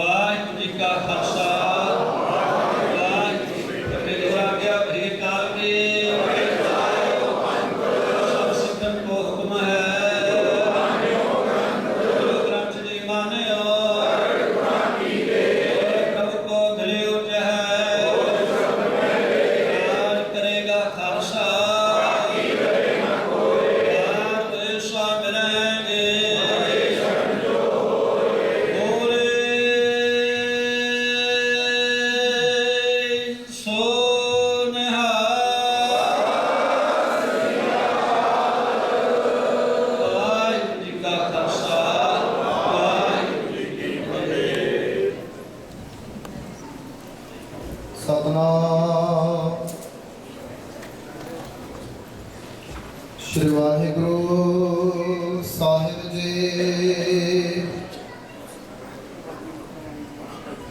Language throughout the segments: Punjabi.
ਵਾਹਿਗੁਰੂ ਜੀ ਕਾ ਖਾਲਸਾ, ਵਾਹਿਗੁਰੂ ਜੀ ਕੀ ਫਤਿਹ। ਹੋ ਕਾਲ ਕੀ ਸਭ ਸਿੱਖਨ ਕੋ ਹੁਕਮ ਹੈ, ਗੁਰੂ ਗ੍ਰੰਥ ਜੀ ਮਾਨਿਓ, ਪ੍ਰਭੂ ਕੋ ਦਿਲੇ ਉਚਹਿ ਰਾਜ ਕਰੇਗਾ ਖਾਲਸਾ ਆਪ ਸਾ ਮਿਲਾਂਗੇ ਬੋਲੇ ਸਤਨਾਮ। ਸ਼੍ਰੀ ਵਾਹਿਗੁਰੂ ਸਾਹਿਬ ਜੀ।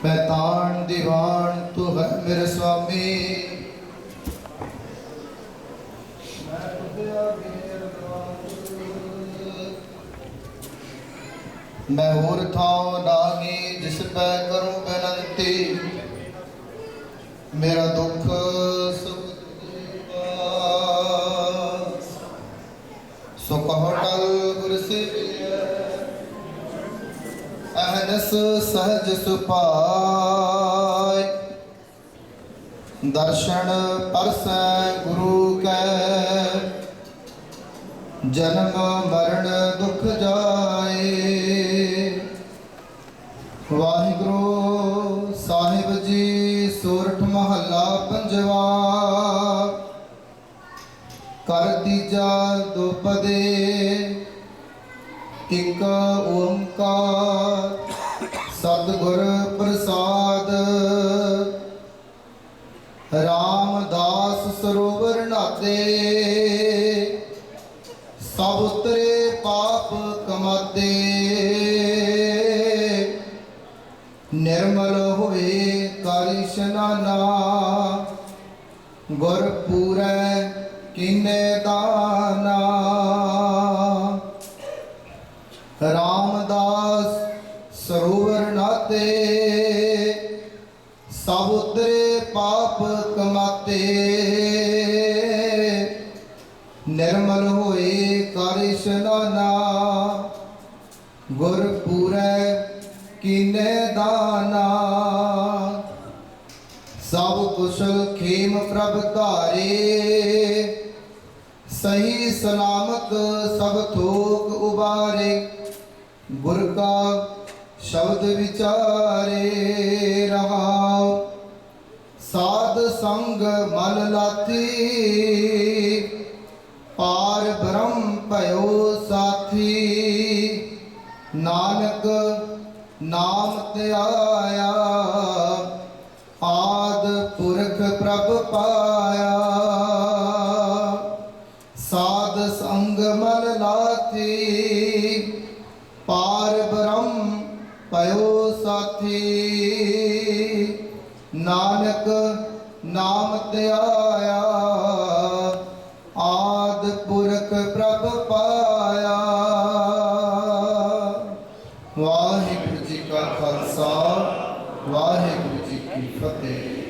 ਪੈਤਾਨ ਦੀਵਾਨ ਤੂੰ ਹੈ ਮੇਰੇ ਸੁਆਮੀ ਮੈਂ ਹੋਰ ਥਾਉ ਨਾਹੀ ਜਿਸ ਪੈ ਕਰੂੰ ਬੇਨੰਤੀ ਸੁਖ ਹਟਲ ਅਹਨਸ ਸਹਜ ਸੁਪਾਇ ਦਰਸ਼ਨ ਪਰਸੈ ਗੁਰੂ ਕੈ। ਜਨਮ ਮਰਨ ਦੁਖ ਜਾਏ। ਵਾਹਿਗੁਰੂ ਸਾਹਿਬ ਜੀ, ਸੋਰਠ ਮਹੱਲਾ ਪੰਜਵਾ। ਕਰ ਜਾ ਦੁਪਦੇ, ਇਕ ਓੰਕਾਰ, ਸਤਿਗੁਰ ਪ੍ਰਸਾਦ। ਰਾਮਦਾਸ ਸਰੋਵਰ ਨਾਤੇ, ਸਭ ਉਤਰੇ ਪਾਪ ਕਮਾਤੇ। ਨਿਰਮਲ ਹੋਏ ਕਰਿਸ਼ਨਾ ਇਸ਼ਨਾਨਾ ਗੁਰ ਪੂਰੈ ਕਿਨੇ ਦਾਨਾ ਰਾਮਦਾਸ ਸਰੋਵਰ ਨਾਤੇ ਸਭ ਉਤਰੇ ਪਾਪ ਕਮਾਤੇ। ਨਿਰਮਲ ਹੋਏ ਕਰਿਸ਼ਨਾ ਇਸ਼ਨਾਨਾ ਗੁਰ ਪੂਰੈ ਕੀਨੇ ਦਾਨਾ ਸਭ ਕੁਸ਼ਲ ਖੇਮ ਪ੍ਰਭ ਧਾਰੇ ਸਹੀ ਸਲਾਮਤ ਸਭ ਥੋਕ ਉਬਾਰੇ, ਗੁਰ ਕਾ ਸ਼ਬਦ ਵਿਚਾਰੇ ਰਹਾਉ। ਸਾਧ ਸੰਗ ਮਨ ਲਾਥੀ ਪਾਰ ਬ੍ਰਹਮ ਭਇਓ ਸਾਥੀ। ਨਾਨਕ ਨਾਮ ਧਿਆਇਆ ਆਦ ਪੁਰਖ ਪ੍ਰਭ ਪਾਇਆ ਸਾਧ ਸੰਗ ਮਨ ਲਾਥੀ ਪਾਰ ਬ੍ਰਹਮ ਭਇਓ ਸਾਥੀ। ਨਾਨਕ ਨਾਮ ਧਿਆਇਆ